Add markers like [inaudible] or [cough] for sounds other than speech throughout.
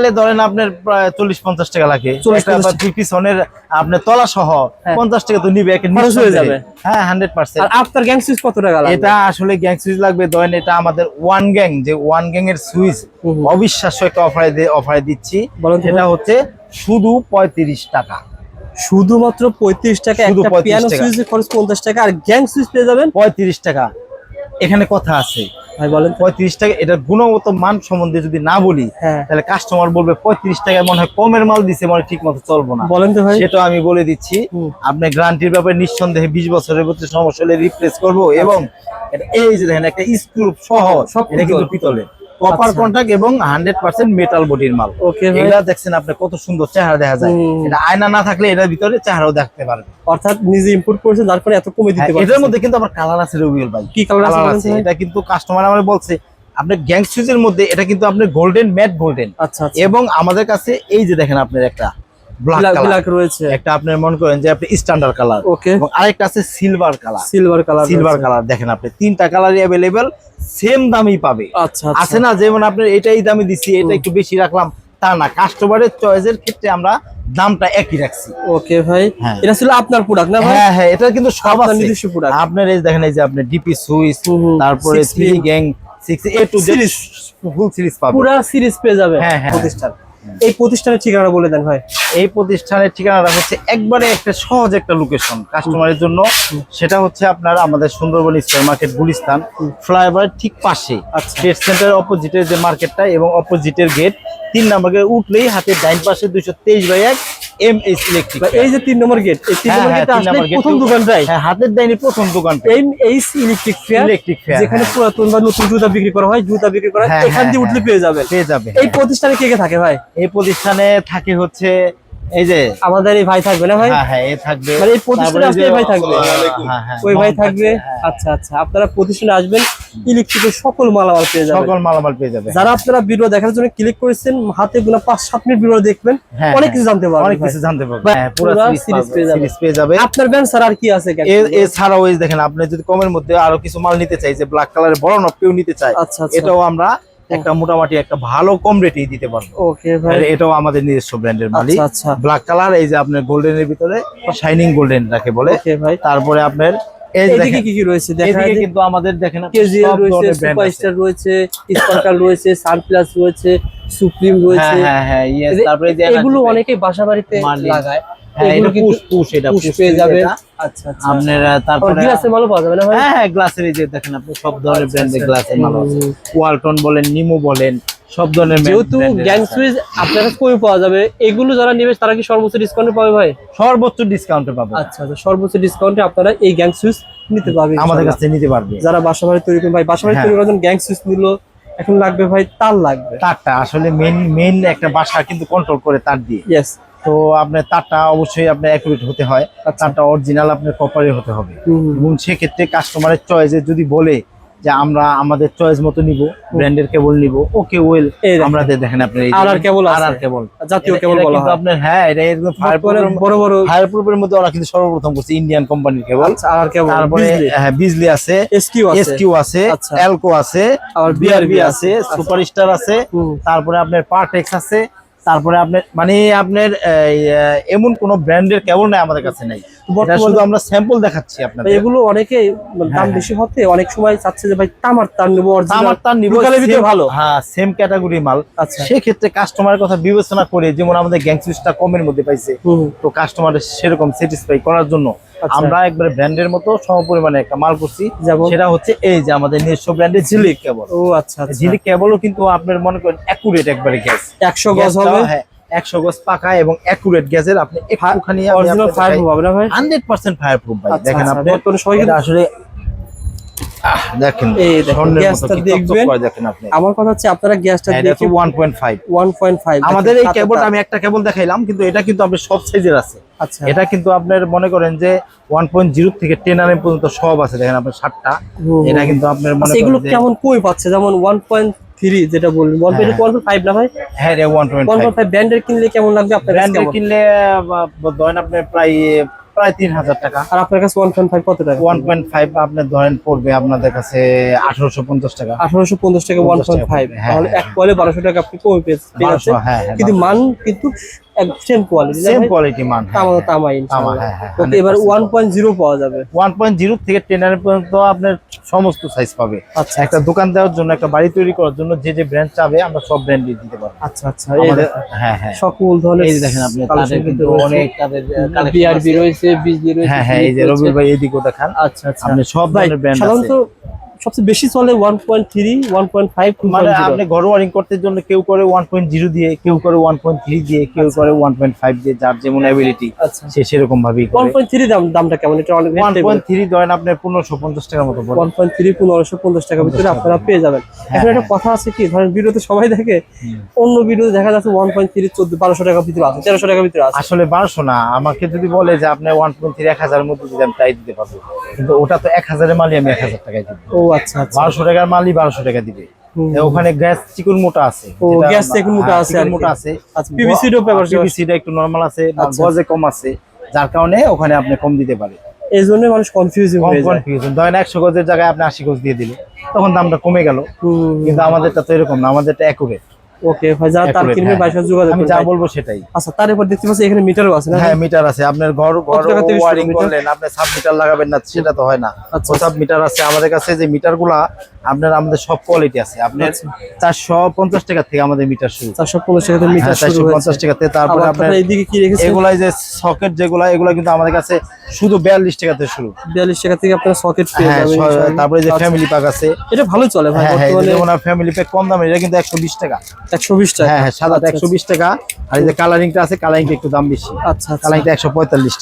লাগালে ধরেন আপনার প্রায় চল্লিশ পঞ্চাশ টাকা লাগে। 40 একটা আবার দুই পিছনের আপনার তলা সহ হ্যাঁ। পঞ্চাশ টাকা তো নিবে হয়ে যাবে। হ্যাঁ হান্ড্রেড পার্সেন্ট আপনার গ্যাং সুইচ কত টাকা এটা আসলে গ্যাং সুইচ লাগবে ধরেন এটা আমাদের ওয়ান গ্যাং যে ওয়ান গ্যাং এর সুইচ। অবিশ্বাস্য একটা অফারে অফারে দিচ্ছি। এটা হচ্ছে শুধু পঁয়ত্রিশ টাকা। শুধুমাত্র পঁয়ত্রিশ টাকা শুধু একটা পিয়ানো সুইচের খরচ পঞ্চাশ টাকা আর গ্যাং সুইচ পেয়ে যাবেন পঁয়ত্রিশ টাকা। এখানে কথা আছে। ভাই বলেন পঁয়ত্রিশ টাকা এটার গুণগত মান সম্বন্ধে যদি না বলি হ্যাঁ। তাহলে কাস্টমার বলবে পঁয়ত্রিশ টাকায় মনে হয় কমের মাল দিছে মানে ঠিক মতো চলবো না। বলেন তো ভাই। সেটা আমি বলে দিচ্ছি। আপনি গ্যারান্টির ব্যাপারে নিঃসন্দেহে বিশ বছরের মধ্যে সমস্যা হলে রিপ্লেস করব এবং এটা এই যে দেখেন একটা স্ক্রু সহ সব এটা কিন্তু পিতল। পিতলের। কপার আচ্ছা। কন্টাক্ট এবং হান্ড্রেড পার্সেন্ট মেটাল বডির মাল। এগুলা দেখছেন আপনি কত সুন্দর চেহারা দেখা যায়। এটা আয়না না থাকলে এটার ভিতরে চেহারাও দেখতে পারবে অর্থাৎ নিজে ইম্পোর্ট করেছে যার ফলে এত কমে দিতে পারে এর এটার মধ্যে কিন্তু আমার কালার আছে রবিউল ভাই। কি কালার আছে এটা কিন্তু কাস্টমার আমার বলছে আপনার গ্যাং সুইচের মধ্যে এটা কিন্তু আপনি গোল্ডেন ম্যাট গোল্ডেন আচ্ছা আচ্ছা। এবং আমাদের কাছে এই যে দেখেন আপনার একটা ব্ল্যাক ব্ল্যাক রয়েছে। একটা আপনার মনে করেন যে আপনি স্ট্যান্ডার্ড কালার ওকে এবং আরেকটা আছে silver colour silver colour silver colour দেখেন আপনি তিনটা কালারই অ্যাভেলেবেল সেম দামই পাবে। আচ্ছা আছে না যেমন এটাই দামি এটা একটু বেশি রাখলাম তা না। কাস্টমারের চয়েসের ক্ষেত্রে আমরা দামটা একই রাখছি। ওকে ভাই। হ্যাঁ। এটা ছিল আপনার প্রোডাক্ট না ভাই? হ্যাঁ হ্যাঁ এটা কিন্তু সব আপনার আছে। product। আপনার এই দেখেন এই যে আপনি ডিপি সুইচ তারপরে three gang six A two full series পাবেন পুরা সিরিজ পেয়ে যাবে। হ্যাঁ, হ্যাঁ। প্রতিষ্ঠান। এই প্রতিষ্ঠানের ঠিকানা বলে দেন ভাই। এই প্রতিষ্ঠানের ঠিকানাটা হচ্ছে একবারে একটা সহজ একটা লোকেশন কাস্টমারের জন্য। সেটা হচ্ছে আপনার আমাদের Sundarban square market Gulistan flyover ঠিক পাশে। আচ্ছা। ট্রেড সেন্টার অপোজিটের যে মার্কেটটা এবং অপোজিটের গেট তিন নাম্বার উঠলেই হাতে ডাইন পাশে দুইশো তেইশ বাই এক এম এস ইলেকট্রিক এই যে তিন নম্বর গেট এই তিন হ্যাঁ, নম্বর গেট গেটে আসলে প্রথম দোকান দোকানটাই হ্যাঁ হাতের ডাইনি প্রথম দোকান M H electric fair electric fair যেখানে পুরাতন বা নতুন জুতা বিক্রি করা হয় জুতা বিক্রি করা হয় হ্যাঁ, এখান দিয়ে হ্যাঁ, উঠলে পেয়ে যাবেন। পেয়ে যাবে এই প্রতিষ্ঠানে কে কে থাকে ভাই? এই প্রতিষ্ঠানে থাকে হচ্ছে এই যে আমাদের এই ভাই থাকবে না ভাই? হ্যাঁ হ্যাঁ এ থাকবে। মানে এই প্রতিষ্ঠানে আসলে এই ভাই থাকবে? হ্যাঁ, হ্যাঁ, ওই ভাই থাকবে। হ্যাঁ। আচ্ছা আচ্ছা। আপনারা প্রতিষ্ঠানে আসবেন ইলেকট্রিকের সকল মালামাল পেয়ে যাবেন। সকল মালামাল পেয়ে যাবে যারা আপনারা ভিডিও দেখার জন্য ক্লিক করেছেন হাতে গোনা পাঁচ সাত মিনিট ভিডিও দেখবেন অনেক। কিছু জানতে পারবেন অনেক কিছু জানতে পারবে হ্যাঁ পুরো সিরিজ পেয়ে যাবে। সিরিজ পেয়ে যাবে। আপনার ব্যান্ড স্যার আর কি আছে এ- এছাড়াও এই দেখেন আপনি যদি কমের মধ্যে আরও কিছু মাল নিতে চাই যে ব্ল্যাক কালারের বড় কেউ নিতে চাই আচ্ছা আচ্ছা। এটাও আমরা একটা মোটামুটি একটা ভালো কম রেটেই দিতে পারব। ওকে ভাই। এটাও আমাদের নিজস্ব ব্র্যান্ডের মালিক। আচ্ছা। আচ্ছা ব্ল্যাক কালার এই যে আপনার গোল্ডেনের ভিতরে শাইনিং গোল্ডেন যাকে বলে। ওকে ভাই। তারপরে আপনার এদিকে কি কি রয়েছে? দেখা এদিকে কিন্তু আমাদের দেখেন কেজিএল রয়েছে সুপারস্টার রয়েছে রয়েছে রয়েছে সুপ্রিম রয়েছে। হ্যাঁ হ্যাঁ হ্যাঁ তারপরে এগুলো অনেকেই বাসা বাড়িতে লাগায়। হ্যাঁ। আচ্ছা আচ্ছা। যাবে হ্যাঁ হ্যাঁ আচ্ছা। ওয়ালটন বলেন নিমো বলেন সব ধরনের যেহেতু গ্যাং সুইচ আপনার কাছে কমে পাওয়া যাবে। এগুলো যারা নেবে তারা কি সর্বোচ্চ ডিসকাউন্টে পাবে ভাই? সর্বোচ্চ ডিসকাউন্টে পাবে। আচ্ছা আচ্ছা সর্বোচ্চ ডিসকাউন্টে আপনারা এই গ্যাং সুইচ নিতে পারবেন আমাদের কাছে নিতে পারবে। যারা বাসা বাড়ি তৈরি করেন ভাই বাসা বাড়ি। তৈরি করার গ্যাং সুইচ নিল এখন লাগবে ভাই তার লাগবে। তারটা আসলে মেন মেন একটা বাসা কিন্তু কন্ট্রোল করে তার দিয়ে। ইয়েস তো আপনার তারটা অবশ্যই আপনার অ্যাকুরেট হতে হয়। আচ্ছা। তারটা অরিজিনাল আপনার কপারে হতে হবে। এবং সেক্ষেত্রে কাস্টমারের চয়েসে যদি বলে যে আমরা আমাদের চয়েস মতো নিব ব্র্যান্ডের কেবল নিব ওকে ওয়েল। আমরা দেখেন আপনার এই আর আর কেবল আর আর কেবল জাতীয় কেবল বলা কিন্তু হয়। আপনার হ্যাঁ এটা একদম বড় বড় ফায়ার প্রুফের মধ্যে ওরা কিন্তু সর্বপ্রথম করছে ইন্ডিয়ান কোম্পানির কেবল আচ্ছা আর আর কেবল তারপরে হ্যাঁ বিজলি আছে এসকিউ আছে। এসকিউ আছে আচ্ছা। এলকো আছে আবার বিআরবি আছে। সুপারস্টার আছে তারপরে আপনার পার্টেক্স আছে তারপরে আপনার মানে আপনার এমন কোন ব্র্যান্ডের কেবল নাই আমাদের কাছে নাই। শুধু আমরা স্যাম্পল দেখাচ্ছি আপনাদের। এগুলো অনেকে মানে দাম হ্যাঁ, বেশি হতে অনেক সময় চাচ্ছে যে ভাই তামার তার নেব। আমার তার নিব ভালো। হ্যাঁ সেম ক্যাটাগরি মাল। আচ্ছা। সেক্ষেত্রে কাস্টমারের কথা বিবেচনা করে যেমন আমাদের গ্যাং সুইচটা কমের মধ্যে পাইছে। তো কাস্টমার সেরকম স্যাটিসফাই করার জন্য। আমরা একবার ব্র্যান্ডের মতো সমপরিমাণে একটা মাল করছি সেটা হচ্ছে এই যে আমাদের নিজস্ব ব্র্যান্ডের ঝিলিক কেবল। ও আচ্ছা আচ্ছা। ঝিলিক কেবলও কিন্তু আপনার মনে করেন অ্যাকুরেট একবারে গ্যাস একশো গজ হবে। হ্যাঁ একশো গজ পাকা এবং অ্যাকুরেট গ্যাসের আপনি একটুখানি ফায়ার হবে না ভাই? হান্ড্রেড পার্সেন্ট ফায়ার প্রুফ ভাই। আচ্ছা, দেখেন আচ্ছা, আপনি আসলে দেখেন গ্যাসটা দেখবেন। করে দেখেন আপনি আমার কথা হচ্ছে আপনারা গ্যাসটা দেখে হচ্ছে one point five one point five আমাদের এই কেবলটা আমি একটা কেবল দেখাইলাম কিন্তু এটা কিন্তু আপনার সব সাইজের আছে। আচ্ছা। এটা কিন্তু আপনার মনে করেন যে ওয়ান পয়েন্ট জিরো থেকে টেন আর পর্যন্ত সব আছে দেখেন আপনার সাতটা। এটা কিন্তু আপনার মনে আচ্ছা, এগুলো কেমন কই পাচ্ছে? যেমন ওয়ান পয়েন্ট থ্রি যেটা বললেন ওয়ান পয়েন্ট হ্যাঁ। পয়েন্ট ফাইভ না ভাই? হ্যাঁ রে one point one five point five ব্র্যান্ডের কিনলে কেমন লাগবে আপনার ব্র্যান্ডের কিনলে ধরেন আপনার প্রায় প্রায় তিন হাজার টাকা। আর আপনার কাছে ওয়ান পয়েন্ট ফাইভ কত টাকা? ওয়ান পয়েন্ট ফাইভ আপনার ধরেন পড়বে আপনাদের কাছে আঠারোশো পঞ্চাশ টাকা। আঠারোশো পঞ্চাশ টাকা ওয়ান পয়েন্ট ফাইভ হ্যাঁ, তাহলে হ্যাঁ। এক কোয়ালে বারোশো টাকা আপনি কমে পেয়ে পেয়ে বারোশো হ্যাঁ হ্যাঁ কিন্তু মান কিন্তু সেম কোয়ালিটি সেম কোয়ালিটি মান তামা তামা, হ্যাঁ, ওকে এবার ওয়ান পয়েন্ট জিরো পাওয়া যাবে। ওয়ান পয়েন্ট জিরো থেকে টেন পর্যন্ত আপনার সমস্ত সাইজ পাবে। আচ্ছা একটা দোকান দেওয়ার জন্য একটা বাড়ি তৈরি করার জন্য যে যে ব্র্যান্ড চাবে আমরা সব ব্র্যান্ডই দিতে পারব। আচ্ছা আচ্ছা হ্যাঁ হ্যাঁ। সকল ধরনের এই দেখেন আপনি তাদের কিন্তু। অনেক তাদের বিআরবি রয়েছে বিজি রয়েছে হ্যাঁ হ্যাঁ এই যে। রবির ভাই এইদিকেও দেখান আচ্ছা আচ্ছা। আপনি সব ধরনের ব্র্যান্ড আছে। সাধারণত সবচেয়ে বেশি চলে one point three one point five মানে আপনি ঘর ওয়ারিং করতে জন্য কেউ করে ওয়ান পয়েন্ট জিরো দিয়ে কেউ করে ওয়ান পয়েন্ট থ্রি দিয়ে কেউ করে ওয়ান পয়েন্ট ফাইভ দিয়ে যার যেমন অ্যাবিলিটি আচ্ছা। সে সেরকম ভাবেই ওয়ান পয়েন্ট থ্রি দাম দামটা কেমন? এটা অনেক ওয়ান পয়েন্ট থ্রি ধরেন আপনার পনেরোশো পঞ্চাশ টাকার মতো ওয়ান পয়েন্ট থ্রি পনেরোশো পঞ্চাশ টাকার ভিতরে আপনারা পেয়ে যাবেন। এখন একটা কথা আছে কি ধরেন ভিডিওতে সবাই দেখে অন্য ভিডিওতে দেখা যাচ্ছে ওয়ান পয়েন্ট থ্রি চোদ্দ বারোশো টাকার ভিতরে আছে তেরোশো টাকার ভিতরে আছে। আসলে বারোশো না আমাকে যদি বলে যে আপনি ওয়ান পয়েন্ট থ্রি এক হাজারের মধ্যে যদি আমি তাই দিতে পারব কিন্তু ওটা তো এক হাজারের মালই আমি এক হাজার টাকায় দিব। ও আচ্ছা আচ্ছা। বারোশো টাকার মালই বারোশো টাকা দিবে। ওখানে গ্যাস চিকুন মোটা আছে। ও, গ্যাস চিকুন মোটা হ্যাঁ, আছে আর মোটা আছে। আচ্ছা পেপার টা একটু নরমাল আছে আচ্ছা। গজে কম আছে যার কারণে ওখানে আপনি কম দিতে পারে এই জন্য মানুষ কনফিউজ হয়ে যায়। ধরেন একশো গজের জায়গায় আপনি আশি গজ দিয়ে দিলে তখন দামটা কমে গেল। কিন্তু আমাদেরটা তো এরকম না আমাদেরটা অ্যাকুরেট ওকে ভাই যারা তার কিনবে বাইশ যোগাযোগ আমি যা বলব সেটাই। আচ্ছা তার এরপর দেখতে পাচ্ছি এখানে মিটারও আছে না হ্যাঁ মিটার আছে। আপনার ঘর ঘর টাকা ওয়ারিং করলেন আপনি সাব মিটার লাগাবেন না সেটা তো হয় না। আচ্ছা। সাব মিটার আছে। আমাদের কাছে যে মিটারগুলা আপনার আমাদের সব কোয়ালিটি আছে। আপনার আচ্ছা। চারশো পঞ্চাশ টাকা থেকে আমাদের মিটার শুরু। চারশো পঞ্চাশ টাকা মিটার হ্যাঁ, শুরু চারশো হয়েছে পঞ্চাশ টাকাতে তারপরে আপনার এইদিকে কি রেখেছেন? এগুলাই যে সকেট যেগুলা এগুলা কিন্তু আমাদের কাছে শুধু বিয়াল্লিশ টাকাতে শুরু। বিয়াল্লিশ টাকা থেকে আপনারা সকেট পেয়ে হ্যাঁ যাবেন তারপরে যে আচ্ছা, ফ্যামিলি প্যাক আছে। এটা ভালোই চলে ভাই হ্যাঁ হ্যাঁ বর্তমানে ফ্যামিলি প্যাক কম দামে এটা কিন্তু একশো বিশ টাকা। একশো বিশ টাকা হ্যাঁ হ্যাঁ সাদাটা আচ্ছা, বিশ টাকা। আর এই যে কালারিংটা আছে কালারিংটা একটু দাম বেশি। আচ্ছা আচ্ছা। কালারিংটা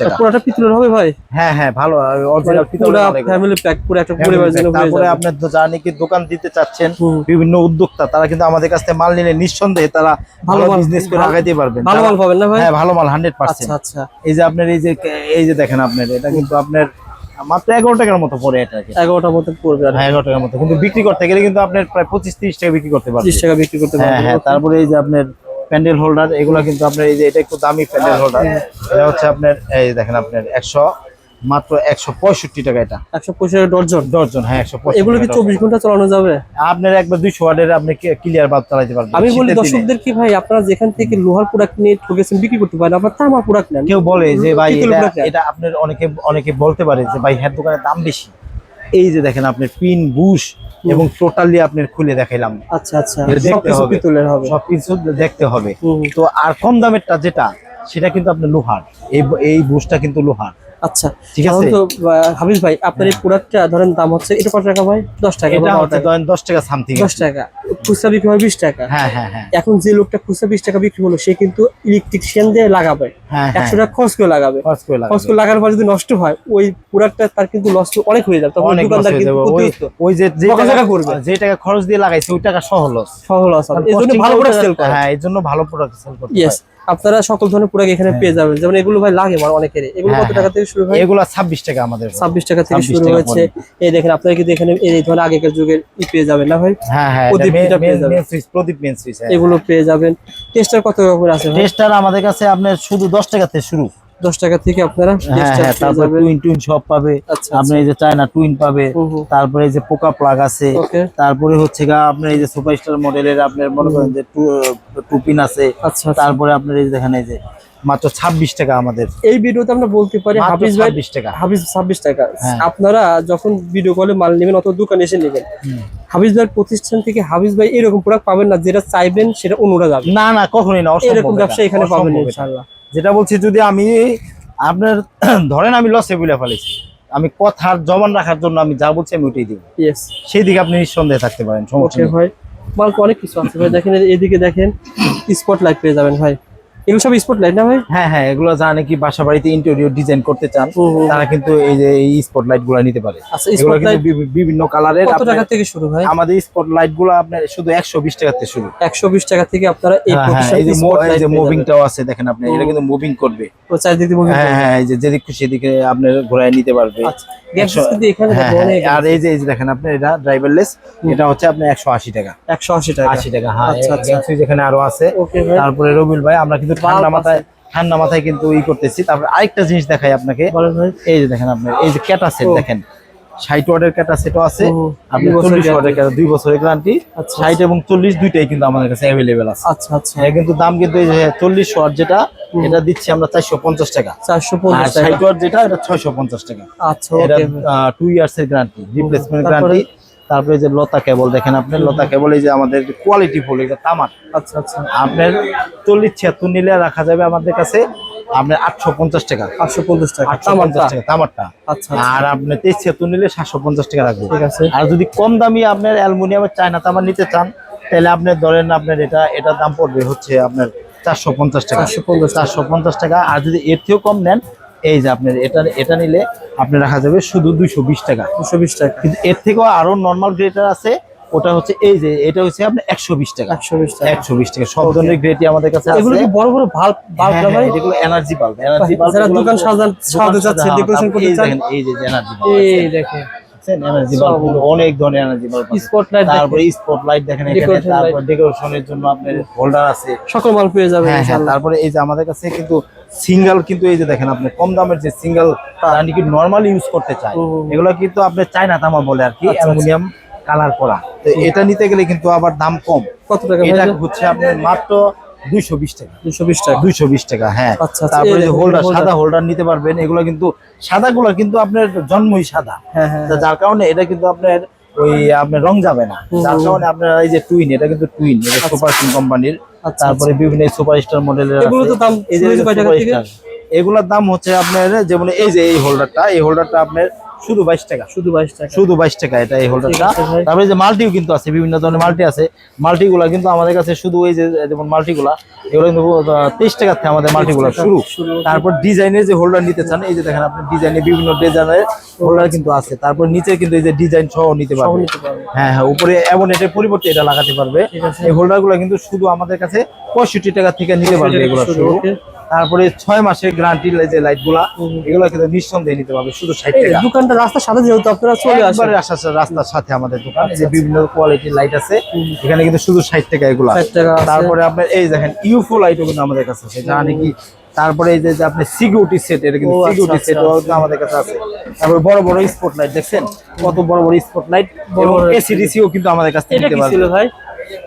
টাকা। পুরোটা পিতলের হবে ভাই? হ্যাঁ হ্যাঁ ভালো। অরিজিনাল পুরো ফ্যামিলি প্যাক পুরো একটা পরিবারের জন্য হয়ে তারপরে যাবে। আপনার তো যারা নাকি দোকান দিতে চাচ্ছেন বিভিন্ন উদ্যোক্তা তারা কিন্তু আমাদের কাছ থেকে মাল নিলে নিঃসন্দেহে তারা ভালো বিজনেস করে আগাইতে পারবেন। ভালো মাল পাবেন না ভাই? হ্যাঁ ভালো মাল হান্ড্রেড আচ্ছা পার্সেন্ট আচ্ছা। এই যে আপনার এই যে এই যে দেখেন আপনার এটা কিন্তু আপনার মাত্র এগারো টাকার মতো পড়ে এটা এগারোটার মতো পড়বে হ্যাঁ এগারো টাকার মতো কিন্তু বিক্রি করতে গেলে কিন্তু আপনার প্রায় পঁচিশ তিরিশ টাকা বিক্রি করতে পারবেন ত্রিশ টাকা বিক্রি করতে হ্যাঁ পারবেন হ্যাঁ তারপরে এই যে আপনার প্যান্ডেল হোল্ডার এগুলো কিন্তু আপনার এই যে এটা একটু দামি প্যান্ডেল হোল্ডার। এটা হচ্ছে আপনার এই দেখেন আপনার একশো মাত্র একশো পঁয়ষট্টি টাকা এটা। একশো ডর্জন? দশজন হ্যাঁ একশো এগুলো কি চব্বিশ ঘণ্টা চালানো যাবে? আপনার একবার দুইশো ওয়ার্ডের আপনি ক্লিয়ার বাদ চালাতে পারবেন। আমি বলি শীতের দর্শকদের কি ভাই আপনারা যেখান থেকে লোহার প্রোডাক্ট নিয়ে ঠকেছেন বিক্রি করতে পারেন আপনার তামা প্রোডাক্ট নেন। কেউ বলে যে ভাই এটা আপনার অনেকে অনেকে বলতে পারে যে ভাই হ্যাঁ দোকানের দাম বেশি। এই যে দেখেন আপনার পিন বুশ এবং টোটালি আপনার খুলে দেখাইলাম। আচ্ছা আচ্ছা। দেখতে হবে। সবকিছু দেখতে হবে। তো আর কম দামেরটা যেটা সেটা কিন্তু আপনার লোহার। এই এই বুশটা কিন্তু লোহার। আচ্ছা ঠিক আছে। হাফিজ ভাই আপনার এই প্রোডাক্টটা ধরেন দাম হচ্ছে এটা কত টাকা ভাই? দশ টাকা এটা হচ্ছে ধরেন দশ টাকা সামথিং দশ টাকা। খুচরা বিক্রি হয় বিশ টাকা। হ্যাঁ হ্যাঁ হ্যাঁ। এখন যে লোকটা খুচরা বিশ টাকা বিক্রি হলো সে কিন্তু ইলেকট্রিশিয়ান দিয়ে লাগাবে। হ্যাঁ হ্যাঁ। একশো টাকা খরচ করে লাগাবে। খরচ করে লাগাবে। খরচ করে লাগার পর যদি নষ্ট হয় ওই প্রোডাক্টটা তার কিন্তু লস অনেক হয়ে যাবে। তখন দোকানদার কিন্তু ওই যে যে টাকা করবে। যে টাকা খরচ দিয়ে লাগাইছে ওই টাকা সহ লস সহ লস জন্য ভালো প্রোডাক্ট সেল করে। হ্যাঁ এই জন্য ভালো প্রোডাক্ট সেল করতে হয়। আপনারা সকল ধরনের প্রোডাক্ট এখানে পেয়ে যাবেন। যেমন এগুলো ভাই লাগে আমার অনেকের এগুলো হ্যাঁ, কত টাকা থেকে শুরু হয়? এগুলো ছাব্বিশ টাকা আমাদের। ছাব্বিশ টাকা থেকে শুরু হয়েছে। এই দেখেন আপনারা কিন্তু এখানে এই ধরনের আগেকার যুগের ই পেয়ে যাবেন না ভাই? হ্যাঁ হ্যাঁ প্রদীপ পেয়ে যাবেন। প্রদীপ মেন সুইচ এগুলো পেয়ে যাবেন। টেস্টার কত রকমের আছে টেস্টার আমাদের কাছে আপনার শুধু দশ থেকে শুরু। দশ টাকা থেকে আপনারা হ্যাঁ হ্যাঁ তারপর টুইন টুইন সব পাবে। আচ্ছা আপনি এই যে চায়না টুইন পাবে। তারপরে এই যে পোকা প্লাগ আছে। তারপরে হচ্ছে গা আপনার এই যে সুপারস্টার মডেলের আপনার মনে করেন যে টুপিন আছে। আচ্ছা আচ্ছা। তারপরে আপনার এই দেখেন এই যে মাত্র ছাব্বিশ টাকা আমাদের। এই ভিডিওতে আমরা বলতে পারি হাফিজ ভাই 26 টাকা। হাফিজ ছাব্বিশ টাকা। হ্যাঁ। আপনারা যখন ভিডিও কলে মাল নেবেন অত দোকানে এসে নেবেন। হাফিজ ভাইয়ের প্রতিষ্ঠান থেকে হাফিজ ভাই এরকম প্রোডাক্ট পাবেন না যেটা চাইবেন সেটা অন্যরা যাবে। না না কখনোই না এরকম ব্যবসা এখানে পাবেন ইনশাআল্লাহ। যেটা বলছি যদি আমি আপনার [clears throat] ধরেন আমি লসে বুলে ফেলেছি আমি কথার জমান রাখার জন্য আমি যা বলছি আমি ওইটাই দিব। সেই দিকে আপনি নিঃসন্দেহে থাকতে পারেন সমস্যা হয়। ভাই। মাল অনেক কিছু আছে ভাই। দেখেন এদিকে দেখেন স্পট লাইট পেয়ে যাবেন ভাই। এগুলো সব স্পট লাইট না ভাই? হ্যাঁ হ্যাঁ এগুলো যারা নাকি বাসা বাড়িতে ইন্টেরিয়র ডিজাইন করতে চান। তারা কিন্তু এই যে এই স্পট লাইটগুলা নিতে পারে। আচ্ছা এগুলো কিন্তু বিভিন্ন কালারের কত টাকা থেকে শুরু ভাই? আমাদের স্পট লাইটগুলো আপনার শুধু একশো বিশ টাকাতে শুরু। একশো বিশ টাকা থেকে আপনারা এই হ্যাঁ, হ্যাঁ, এই যে মুভিংটাও আছে দেখেন আপনি এটা কিন্তু মুভিং করবে। চারিদিক হ্যাঁ হ্যাঁ এই যে যেদিক খুশি সেদিকে আপনার ঘোরায় নিতে পারবে। আচ্ছা হ্যাঁ, আর এই যে দেখেন আপনি এটা ড্রাইভারলেস এটা হচ্ছে আপনার একশো আশি টাকা। একশো আশি টাকা। আশি টাকা হ্যাঁ আচ্ছা, এখানে আরও আছে। তারপরে রবিল ভাই আমরা কিন্তু ঠান্ডা মাথায় ঠান্ডা মাথায় কিন্তু ই করতেছি। তারপরে আরেকটা জিনিস দেখাই আপনাকে। এই যে দেখেন আপনার এই যে ক্যাটা সেট দেখেন। ষাট ওয়ার্ডের ক্যাটা সেটও আছে আপনি দুই বছরের চল্লিশ ওয়ার্ডের ক্যাটা দুই বছরের গ্যারান্টি আচ্ছা। ষাট এবং চল্লিশ দুইটাই কিন্তু আমাদের কাছে অ্যাভেলেবেল আছে। আচ্ছা আচ্ছা। কিন্তু দাম কিন্তু এই যে চল্লিশ ওয়াট যেটা এটা দিচ্ছি আমরা চারশো পঞ্চাশ টাকা। চারশো পঞ্চাশ ষাট ওয়াট যেটা এটা ছয়শো পঞ্চাশ টাকা। আচ্ছা এটা টু ইয়ার্স এর গ্যারান্টি রিপ্লেসমেন্ট গ্যারান্টি তারপরে যে লতা কেবল দেখেন আপনার লতা কেবল এই যে আমাদের কোয়ালিটি ফুল এটা তামার। আচ্ছা আচ্ছা। আপনার চল্লিশ ছিয়াত্তর নিলে রাখা যাবে আমাদের কাছে আপনার আটশো পঞ্চাশ টাকা। আটশো পঞ্চাশ টাকা আটশো পঞ্চাশ টাকা তামারটা? আচ্ছা আর আপনি তেইশ ছিয়াত্তর নিলে সাতশো পঞ্চাশ টাকা রাখব। ঠিক আছে। আর যদি কম দামি আপনার অ্যালুমিনিয়ামের চায়না তামার নিতে চান তাহলে আপনি ধরেন আপনার এটা এটার দাম পড়বে হচ্ছে আপনার চারশো পঞ্চাশ টাকা। চারশো পঞ্চাশ টাকা। আর যদি এর থেকেও কম নেন এই যে আপনার এটা এটা নিলে আপনি রাখা যাবে শুধু দুইশো বিশ টাকা। দুশো বিশ টাকা। কিন্তু এর থেকেও আরও নর্মাল গ্রেটার আছে ওটা হচ্ছে এই যে এটা হচ্ছে আপনার একশো বিশ টাকা। একশো বিশ টাকা। একশো বিশ টাকা। সব ধরনের গ্রেটই আমাদের কাছে আছে। এগুলো কি বড় বড় ভালো ভালো হ্যাঁ, হ্যাঁ, এগুলো এনার্জি বাল্ব এনার্জি বাল্ব যারা দোকান সাজান সাজাতে চাচ্ছে ডেকোরেশন করতে চান এই যে এনার্জি বাল্ব এই দেখেন। এনার্জি বাল্ব অনেক ধরনের এনার্জি বাল্ব স্পটলাইট তারপরে স্পট দেখেন এখানে তারপর ডেকোরেশনের জন্য আপনার হোল্ডার আছে। সকল মাল পেয়ে যাবেন হ্যাঁ হ্যাঁ ইনশাআল্লাহ। তারপরে এই যে আমাদের কাছে কিন্তু সিঙ্গেল কিন্তু এই যে দেখেন আপনি কম দামের যে সিঙ্গেল আপনি কি নরমাল ইউজ করতে চাই এগুলো কিন্তু আপনি চায়না তামা বলে আর কি আচ্ছা, আচ্ছা। অ্যালুমিনিয়াম কালার করা। তো এটা নিতে গেলে কিন্তু আবার দাম কম। কত টাকা এটা হচ্ছে আপনার মাত্র দুইশো বিশ টাকা। দুশো বিশ টাকা। দুইশো বিশ টাকা হ্যাঁ। আচ্ছা, তারপরে যে হোল্ডার। সাদা হোল্ডার নিতে পারবেন এগুলো কিন্তু সাদা গুলো কিন্তু আপনার জন্মই সাদা। হ্যাঁ হ্যাঁ যার কারণে এটা কিন্তু আপনার ওই আপনার রং যাবে না। যার কারণে আপনার এই যে টুইন এটা কিন্তু টুইন এটা সুপার কিং কোম্পানির আচ্ছা, তারপরে বিভিন্ন সুপার স্টার। মডেলের এগুলোর দাম হচ্ছে আপনার যেমন এই যে এই হোল্ডারটা এই হোল্ডারটা আপনার শুধু বাইশ টাকা। শুধু বাইশ টাকা। শুধু বাইশ টাকা এটা এই হোল্ডারটা তারপরে যে মাল্টিও কিন্তু আছে বিভিন্ন ধরনের মাল্টি আছে। মাল্টিগুলা কিন্তু আমাদের কাছে শুধু এই যে যেমন মাল্টিগুলা এগুলো কিন্তু তেইশ টাকার থেকে আমাদের মাল্টিগুলা টাকা শুরু। তারপর ডিজাইনের যে হোল্ডার নিতে চান এই যে দেখেন আপনি ডিজাইনের বিভিন্ন ডিজাইনের হোল্ডার কিন্তু আছে। তারপর নিচে কিন্তু এই যে ডিজাইন সহ নিতে পারবে। হ্যাঁ হ্যাঁ উপরে এমন এটার পরিবর্তে এটা লাগাতে পারবে। এই হোল্ডারগুলো কিন্তু শুধু আমাদের কাছে পঁয়ষট্টি টাকা থেকে নিতে পারবে এগুলো শুরু। তারপরে ছয় মাসের গ্যারান্টি যে লাইটগুলা এগুলো কিন্তু নিঃসন্দেহে নিতে পারবে শুধু ষাট এই টাকা। দোকানটা রাস্তার সাথে যেহেতু আপনারা চলে আসার রাস্তার সাথে আমাদের দোকান যে আচ্ছা, বিভিন্ন কোয়ালিটির লাইট আছে এখানে কিন্তু শুধু ষাট টাকা এগুলা 60 টাকা আছে। তারপরে আপনার এই দেখেন ইউফো লাইটও কিন্তু আমাদের কাছে আছে জানি কি? তারপরে এই যে যে আপনি সিকিউরিটি সেট এটা কিন্তু আচ্ছা, সিকিউরিটি আচ্ছা, সেট কিন্তু আমাদের কাছে আছে। তারপরে বড় বড় স্পট লাইট দেখছেন? কত বড় বড় স্পট লাইট এসিডিসিও কিন্তু আমাদের কাছ নিতে পারবে।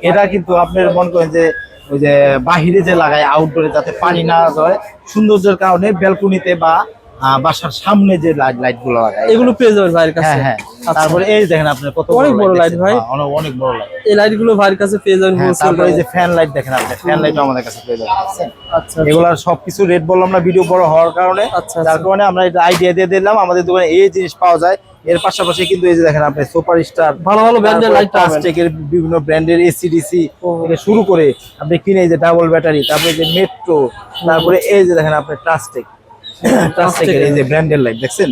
এটা কিন্তু আপনার মনে করেন যে ওই যে বাহিরে যে লাগায় আউটডোরে যাতে পানি না যায় সৌন্দর্যের কারণে ব্যালকনিতে বা বাসার সামনে যে লাইট লাইটগুলো লাগায়। এগুলো পেয়ে যাবেন ভাইয়ের কাছে। হ্যাঁ হ্যাঁ। আচ্ছা। তারপরে এই দেখেন আপনি কত অনেক বড় লাইট ভাই। হ্যাঁ, অনেক বড় লাইট এই লাইটগুলো ভাইয়ের কাছে পেয়ে যাবেন হ্যাঁ তারপরে এই যে ফ্যান লাইট দেখেন আপনি। ফ্যান লাইট আমাদের কাছে পেয়ে যাবেন দেখছেন? আচ্ছা এগুলার সবকিছু রেট বললাম না ভিডিও বড় হওয়ার কারণে। আচ্ছা, যার আচ্ছা। কারণে আমরা এটা আইডিয়া দিয়ে দিলাম আমাদের দোকানে এই জিনিস পাওয়া যায়। এর পাশাপাশি কিন্তু এই যে দেখেন আপনি সুপার স্টার ভালো ভালো ব্র্যান্ডের লাইট প্লাস্টিকের বিভিন্ন ব্র্যান্ডের এসিডিসি। থেকে শুরু করে আপনি কিনে এই যে ডাবল ব্যাটারি তারপরে যে মেট্রো তারপরে এই যে দেখেন আপনি প্লাস্টিক এই যে ব্র্যান্ডের লাইট দেখছেন?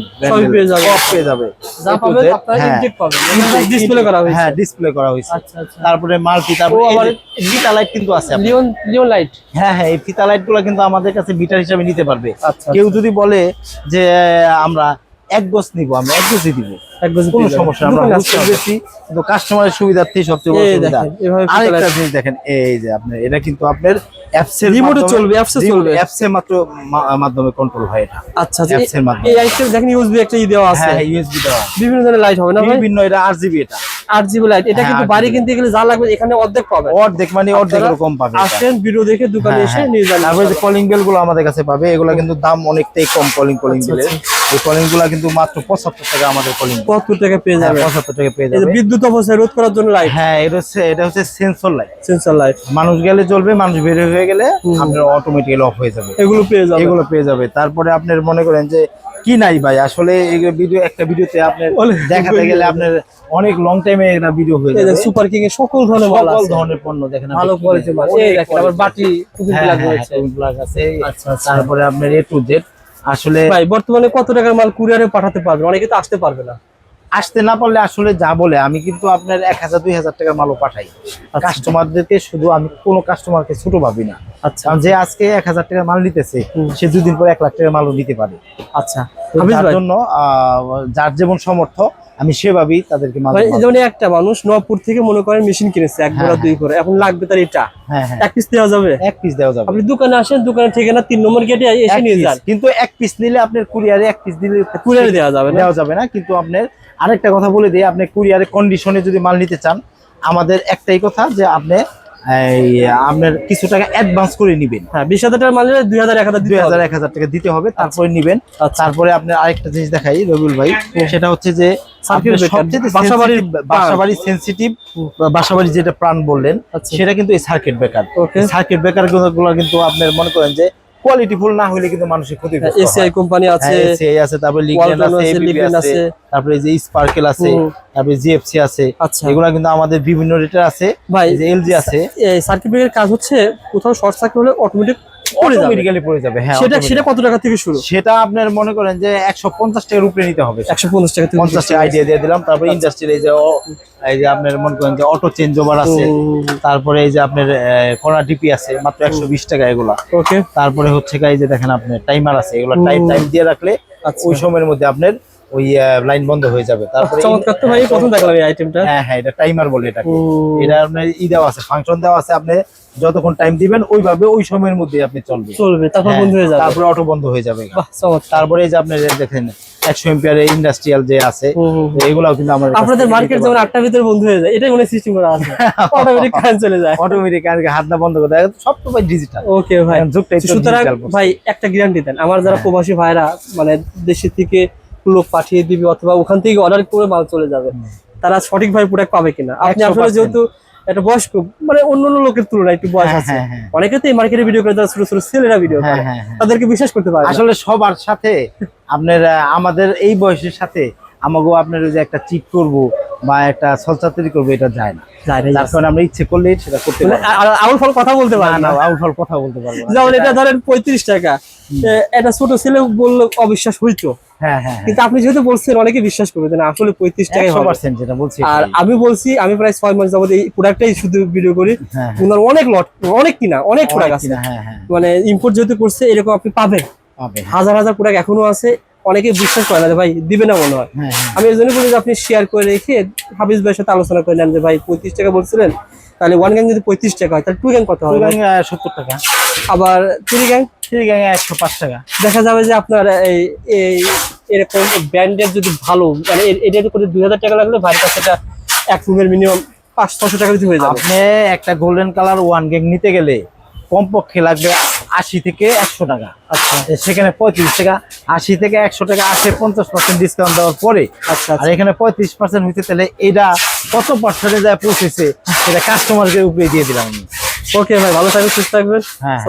পেয়ে যাবে। পেয়ে যাবে। যা পাবেন আপনারা হ্যাঁ। পাবেন। ডিসপ্লে করা হয়েছে। হ্যাঁ ডিসপ্লে করা হয়েছে। আচ্ছা আচ্ছা। তারপরে মাল্টি তারপরে আবার ফিতা লাইট কিন্তু আছে লিওন লিওন লাইট হ্যাঁ হ্যাঁ এই ফিতা কিন্তু আমাদের কাছে মিটার হিসাবে নিতে পারবে। আচ্ছা কেউ যদি বলে যে আমরা এক গজ নিব আমরা এক গজই দিব এক কোনো সমস্যা আমরা বুঝতে আসতে কিন্তু কাস্টমারের সুবিধার্থে সবচেয়ে বড় এই সুবিধা। দেখেন, আরেকটা জিনিস দেখেন এই যে আপনার এটা কিন্তু আপনার অ্যাপস এ মাধ্যমে- চলবে, remote- চলবে। মাত্র মাধ্যমে কন্ট্রোল হয় এটা। আচ্ছা এর মাধ্যমে। এই আইটেম দেখেন ইউএসবি একটা ই দেওয়া আছে। হ্যাঁ ইউএসবি দেওয়া। বিভিন্ন ধরনের লাইট হবে না ভাই? বিভিন্ন এটা আরজিবি এটা। আট জিবি লাইট এটা হ্যাঁ, কিন্তু বাড়ি কিনতে গেলে যা লাগবে এখানে অর্ধেক পাবেন অর্ধেক মানে অর্ধেক কম পাবে এটা। আসেন ভিডিও দেখে দোকানে হ্যাঁ, এসে হ্যাঁ। নিয়ে যান। যে কলিং বেলগুলো আমাদের কাছে পাবে এগুলো কিন্তু দাম অনেকটাই কম কলিং কলিং আচ্ছা, বেলের এই কলিংগুলা কিন্তু মাত্র পঁচাত্তর টাকা আমাদের কলিং। কত টাকা পেয়ে যাবে। পঁচাত্তর টাকা পেয়ে যাবে। বিদ্যুৎ অপচয় রোধ করার জন্য লাইট হ্যাঁ এটা হচ্ছে এটা হচ্ছে সেন্সর লাইট সেন্সর লাইট মানুষ গেলে চলবে মানুষ বের হয়ে গেলে আপনার অটোমেটিক্যালি অফ হয়ে যাবে। এগুলো পেয়ে যাবে। এগুলো পেয়ে যাবে। তারপরে আপনার মনে করেন যে কি নাই ভাই? আসলে ভিডিও একটা ভিডিওতে আপনার দেখাতে গেলে [laughs] আপনার অনেক লং টাইমে একটা ভিডিও হয়ে যাবে। সুপার কিং এর সকল ধরনের মাল সকল ধরনের পণ্য দেখেন ভালো কি কোয়ালিটির মাল। এই দেখেন আবার বাটি হ্যাঁ, প্লাগ হ্যাঁ, হ্যাঁ, আছে। আচ্ছা আচ্ছা। তারপরে আপনার এ টু জেড আসলে ভাই বর্তমানে কত টাকার মাল কুরিয়ারে পাঠাতে পারবে? অনেকে তো আসতে পারবে না। আসতে না পারলে আসলে যা বলে আমি কিন্তু আপনার এক হাজার দুই হাজার টাকার মালও পাঠাই। কাস্টমারদেরকে শুধু আমি কোনো কাস্টমারকে ছোট ভাবি না। আচ্ছা। যে আজকে এক হাজার টাকার মাল নিতেছে সে দুদিন পরে এক লাখ টাকার মালও নিতে পারে। আচ্ছা। তো যার জন্য যার যেমন সমর্থ আমি সেভাবেই তাদেরকে মানে যেমন একটা মানুষ নবপুর থেকে মনে করেন মেশিন কিনেছে এক হ্যাঁ, ঘোড়া দুই ঘোড়া এখন লাগবে তার এটা? হ্যাঁ হ্যাঁ। এক পিস দেওয়া যাবে? এক পিস দেওয়া যাবে। আপনি দোকানে আসেন দোকানের ঠিকানা তিন নম্বর গেটে এসে নিয়ে। যান। কিন্তু এক পিস নিলে আপনার কুরিয়ারে এক পিস দিলে কুরিয়ারে দেওয়া যাবে দেওয়া যাবে না কিন্তু আপনার আরেকটা কথা বলে দিই আপনি কুরিয়ারে কন্ডিশনে যদি মাল নিতে চান আমাদের একটাই কথা যে আপনি এই আপনার কিছু টাকা অ্যাডভান্স করে নিবেন। হ্যাঁ বিশ হাজার মালে দুই হাজার এক হাজার দুই হাজার এক হাজার টাকা দিতে হবে তারপরে নিবেন। আচ্ছা। তারপরে আপনার আরেকটা জিনিস দেখাই রবিউল ভাই সেটা হচ্ছে যে বাসাবাড়ির বাসাবাড়ি সেন্সিটিভ বাসাবাড়ি যেটা প্রাণ বললেন আচ্ছা। সেটা কিন্তু এই সার্কিট ব্রেকার সার্কিট ব্রেকারগুলো কিন্তু আপনার মনে করেন যে কোয়ালিটিফুল না হলে কিন্তু মানুষের ক্ষতি এসিআই কোম্পানি আছে এসিআই আছে তারপরে লিগেন আছে আছে আছে তারপরে যে স্পার্কেল আছে তারপরে জিএফসি আছে আচ্ছা। এগুলা কিন্তু আমাদের বিভিন্ন রেটের আছে ভাই এই যে এলজি আছে। সার্কিট ব্রেকারের কাজ হচ্ছে কোথাও শর্ট সার্কিট হলে অটোমেটিক অটোমেটিক্যালি পড়ে যাবে হ্যাঁ সেটা সেটা কত টাকা থেকে শুরু? সেটা আপনার মনে করেন যে একশো পঞ্চাশ টাকার উপরে নিতে হবে। একশো পঞ্চাশ টাকা থেকে পঞ্চাশ টাকা আইডিয়া দিয়ে দিলাম। তারপরে ইন্ডাস্ট্রির এই যে এই যে আপনার মনে করেন যে অটো চেঞ্জ ওভার আছে তারপরে এই যে আপনার কর্নার ডিপি আছে মাত্র একশো বিশ টাকা এগুলা। ওকে। তারপরে হচ্ছে এই যে দেখেন আপনার টাইমার আছে এগুলো টাইম টাইম দিয়ে রাখলে আচ্ছা। ওই সময়ের মধ্যে আপনার ওই লাইন বন্ধ হয়ে যাবে। তারপরে চমৎকার। তো ভাই প্রথম দেখলাম এই আইটেমটা হ্যাঁ হ্যাঁ এটা টাইমার বলে এটা এটা আপনার ই দেওয়া আছে ফাংশন দেওয়া আছে আপনি যতক্ষণ টাইম দিবেন ওইভাবে ওই সময়ের মধ্যে আপনি চলবে। চলবে তারপর হ্যাঁ, বন্ধ হয়ে যাবে। তারপরে অটো বন্ধ হয়ে যাবে। তারপরে এই যে আপনি দেখেন একশো এম্পিয়ারের ইন্ডাস্ট্রিয়াল যে আছে। এগুলাও কিন্তু আমার আপনাদের মার্কেট যেমন আটটার ভিতরে বন্ধ হয়ে যায় এটাই মনে সিস্টেম করা আছে। [laughs] অটোমেটিক কারেন্ট চলে যায়। অটোমেটিক আর কি হাত না বন্ধ করে দেয়। সব তো ভাই ডিজিটাল ওকে ভাই। সুতরাং ভাই একটা গ্যারান্টি দেন। আমার যারা প্রবাসী ভাইরা মানে দেশে থেকে লোক পাঠিয়ে দিবে অথবা ওখান থেকে অর্ডার করে মাল চলে যাবে। তারা সঠিকভাবে প্রোডাক্ট পাবে কিনা? আপনি আসলে যেহেতু একটা বয়স্ক মানে অন্য অন্য লোকের তুলনায় একটু বয়স হ্যাঁ, আছে। হ্যাঁ, হ্যাঁ। অনেকে তো এই মার্কেটে ভিডিও করে যারা ছোট ছোট ছেলেরা ভিডিও করে। তাদেরকে বিশ্বাস করতে পারে আসলে সবার সাথে আপনার আমাদের এই বয়সের সাথে আমাকেও আপনার যে একটা চিট করব বা একটা সলচাতুরি করব এটা যায় না। যার কারণে আমরা ইচ্ছে করলেই সেটা করতে মানে পারি আউল ফল কথা বলতে পারে না না আউটফল কথা বলতে পারব। যেমন এটা ধরেন পঁয়ত্রিশ টাকা। এটা ছোট ছেলে বললে অবিশ্বাস হইতো। কিন্তু আপনি যেহেতু বলছেন অনেকে বিশ্বাস করবে না আসলে পঁয়ত্রিশ পার্সেন্ট যেটা বলছি আর আমি বলছি আমি প্রায় ছয় মাস যাবত এই প্রোডাক্টটাই শুধু ভিডিও করি। হ্যাঁ, ওনার অনেক লট অনেক কিনা অনেক প্রোডাক্ট আছে। হ্যাঁ হ্যাঁ। মানে ইম্পোর্ট যেহেতু করছে এরকম আপনি পাবেন। হ্যাঁ, হাজার হাজার প্রোডাক্ট এখনও আছে। অনেকে বিশ্বাস করে না যে ভাই দিবে না মনে হয়। হ্যাঁ হ্যাঁ। আমি এই জন্য বলি যে আপনি শেয়ার করে রেখে হাফিজ ভাইয়ের সাথে আলোচনা করে নেন যে ভাই পঁয়ত্রিশ টাকা বলছিলেন তাহলে ওয়ান গ্যাং যদি পঁয়ত্রিশ টাকা হয় তাহলে টু গ্যাং কত হবে? সত্তর টাকা। আবার থ্রি গ্যাং একশো পাঁচ টাকা। দেখা যাবে যে আপনার এই এরকম ব্র্যান্ডের যদি ভালো মানে এটা করে দুই হাজার টাকা লাগলে ভাইয়ের কাছে এটা এক রুমের মিনিমাম পাঁচ ছশো টাকা দিতে হয়ে যাবে। আপনি একটা গোল্ডেন কালার ওয়ান গ্যাং নিতে গেলে কমপক্ষে লাগবে আশি থেকে একশো টাকা। আচ্ছা। সেখানে পঁয়ত্রিশ টাকা আশি থেকে একশো টাকা আসে পঞ্চাশ পার্সেন্ট ডিসকাউন্ট দেওয়ার পরে আচ্ছা আর এখানে পঁয়ত্রিশ পার্সেন্ট হইতে তাহলে এটা কত পার্সেন্টে যায় পৌঁছেছে সেটা কাস্টমারকে উপরে দিয়ে দিলাম আমি। ওকে ভাই ভালো থাকবেন সুস্থ থাকবেন। হ্যাঁ।